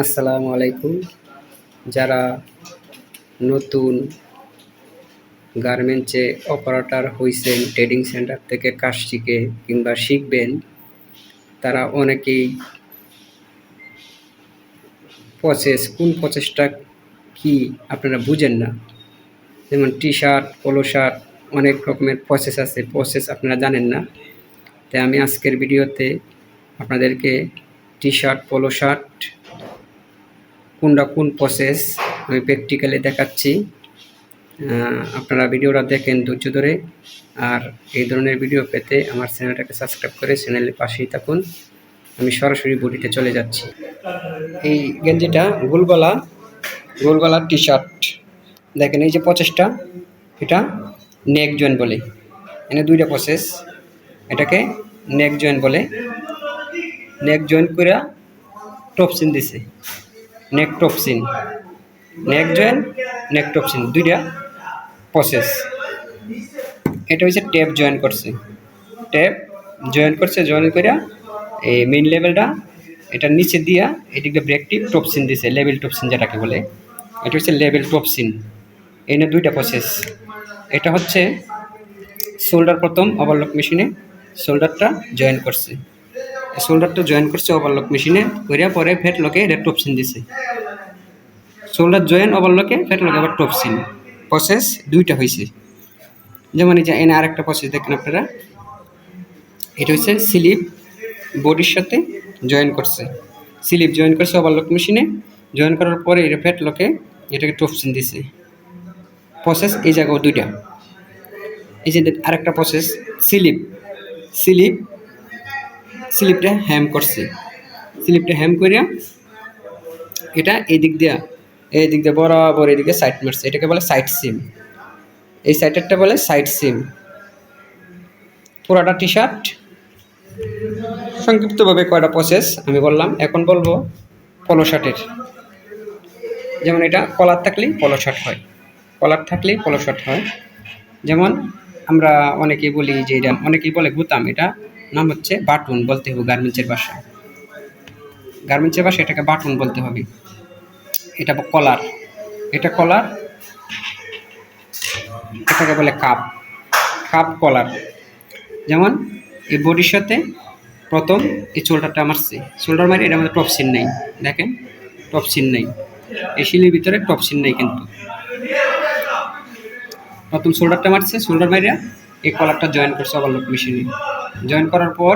আসসালামু আলাইকুম। যারা নতুন গার্মেন্টসে অপারেটর হয়েছেন ট্রেডিং সেন্টার থেকে কাজ শিখে কিংবা শিখবেন, তারা অনেকেই প্রসেস কোন প্রসেসটা কি আপনারা বুঝেন না। যেমন টি শার্ট পোলো শার্ট অনেক রকমের প্রসেস আছে প্রসেস আপনারা জানেন না। তাই আমি আজকের ভিডিওতে আপনাদেরকে টি শার্ট পোলো শার্ট কোনটা কোন প্রসেস আমি প্র্যাকটিক্যালি দেখাচ্ছি। আপনারা ভিডিওটা দেখেন ধৈর্য ধরে। আর এই ধরনের ভিডিও পেতে আমার চ্যানেলটাকে সাবস্ক্রাইব করে চ্যানেলের পাশেই থাকুন। আমি সরাসরি বডিতে চলে যাচ্ছি। এই গেঞ্জিটা গোলগলা গোলগলা টি শার্ট দেখেন এই যে প্রসেসটা এটা নেক জয়েন বলে। এখানে দুইটা প্রসেস এটাকে নেক জয়েন বলে। নেক জয়েন করে টপসিন দিছে। Neck top seam neck join neck top seam দুইটা প্রসেস এটা হচ্ছে ট্যাপ জয়েন করছে। ট্যাপ জয়েন করছে, জয়েন করে এই মেইন লেভেলটা এটা নিচে দিয়া এদিকে ব্রেকটি টপসিন দিছে লেভেল টপসিন যেটাকে বলে। এটা হচ্ছে লেভেল টপসিন এনে দুইটা প্রসেস এটা হচ্ছে শোল্ডার প্রথম ওভারলক মেশিনে শোল্ডারটা জয়েন করছে। শোল্ডারটা জয়েন করছে ওভারলক মেশিনে করিয়া পরে ফেট লকে এটা টপসিন দিছে। শোল্ডার জয়েন ওভারলকে ফেট লকে আবার টপসিন প্রসেস দুইটা হয়েছে যেমন এই যে এনে আরেকটা প্রসেস দেখেন আপনারা। এটা হচ্ছে স্লিপ বডির সাথে জয়েন করছে। স্লিপ জয়েন করছে ওভারলক মেশিনে জয়েন করার পরে এটা ফেট লকে এটাকে টপসিন দিছে। প্রসেস এই জায়গাও দুইটা। এই যে আরেকটা প্রসেস স্লিপ স্লিপ স্লিপটা হ্যাম করছে। স্লিপটা হ্যাম করিয়া এটা এই দিক দিয়া এই দিক দিয়ে বরাবর এদিকে সাইড মারছে। এটাকে বলে সাইড সিম এই সাইডেরটা বলে সাইড সিম পুরাটা টি শার্ট সংক্ষিপ্তভাবে কয়টা প্রসেস আমি বললাম। এখন বলব পলো শার্টের যেমন এটা কলার থাকলেই পলো শার্ট হয়। কলার থাকলেই পলো শার্ট হয়। যেমন আমরা অনেকেই বলি যে এটা, অনেকেই বলে গুতাম। এটা নাম হচ্ছে বাটুন বলতে হবে গার্মেন্টসের ভাষা গার্মেন্টসের ভাষা এটাকে বাটুন বলতে হবে। এটা কলার এটা কলার এটাকে বলে কাপ কাপ কলার যেমন, এই বডির সাথে প্রথম এই শোল্ডারটা মারছে শোল্ডার মারি এটা আমাদের টপ সিন নেই। দেখেন টপ সিন নেই। এই শিলের ভিতরে টপ সিন নেই কিন্তু। প্রথম শোল্ডারটা মারছে শোল্ডার মারিয়া এই কলারটা জয়েন করছে ওভারলোক মেশিনে জয়েন করার পর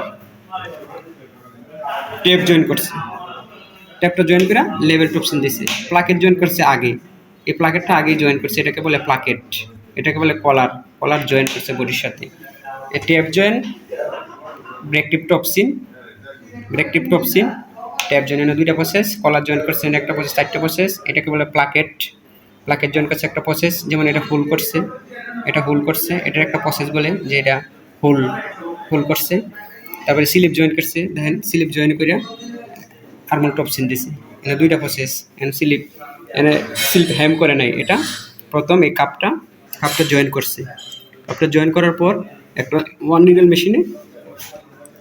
টেপ জয়েন করছে। ট্যাপটা জয়েন করে লেভেল টপসিন দিছে। প্লাকেট জয়েন করছে আগে। এই প্লাকেটটা আগেই জয়েন করছে। এটাকে বলে প্লাকেট এটাকে বলে কলার কলার জয়েন করছে বডির সাথে। এই ট্যাপ জয়েন ব্রেকটিভ টপসিন ব্রেকটিভ টপসিন ট্যাপ জয়েন দুইটা প্রসেস কলার জয়েন করছে একটা প্রসেস চারটা প্রসেস এটাকে বলে প্লাকেট প্লাকেট জয়েন করছে একটা প্রসেস যেমন এটা ফুল করছে। এটা হুল করছে। এটার একটা প্রসেস বলে যে এটা হুল হুল করছে। তারপরে স্লিপ জয়েন করছে। দেখেন, স্লিপ জয়েন করিয়া হারমোন টপসিন দিছে। এনে দুইটা প্রসেস এনে স্লিপ এনে স্লিপ হ্যাম করে নাই এটা। প্রথম এই কাপটা কাপটা জয়েন করছে। কাপটা জয়েন করার পর একটা ওয়ান নিডল মেশিনে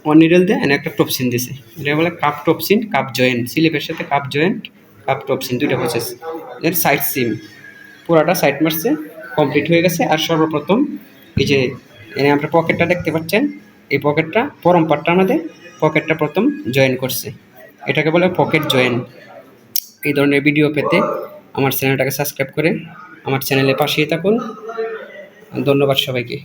ওয়ান নিডল দিয়ে এনে একটা টপসিন দিছে। এটা বলে কাপ টপসিন কাপ জয়েন স্লিপের সাথে cuff joint cuff top seam দুইটা প্রসেস এর সাইড সিম পুরাটা সাইড মারছে কমপ্লিট হয়ে গেছে। আর সর্বপ্রথম এই যে এনে আমরা পকেটটা দেখতে পাচ্ছেন এই পকেটটা, পরম পার্টটা আমাদের, পকেটটা প্রথম জয়েন করছে। এটাকে বলে পকেট জয়েন এই ধরনের ভিডিও পেতে আমার চ্যানেলটাকে সাবস্ক্রাইব করে আমার চ্যানেলে পাশিয়ে থাকুন। ধন্যবাদ সবাইকে।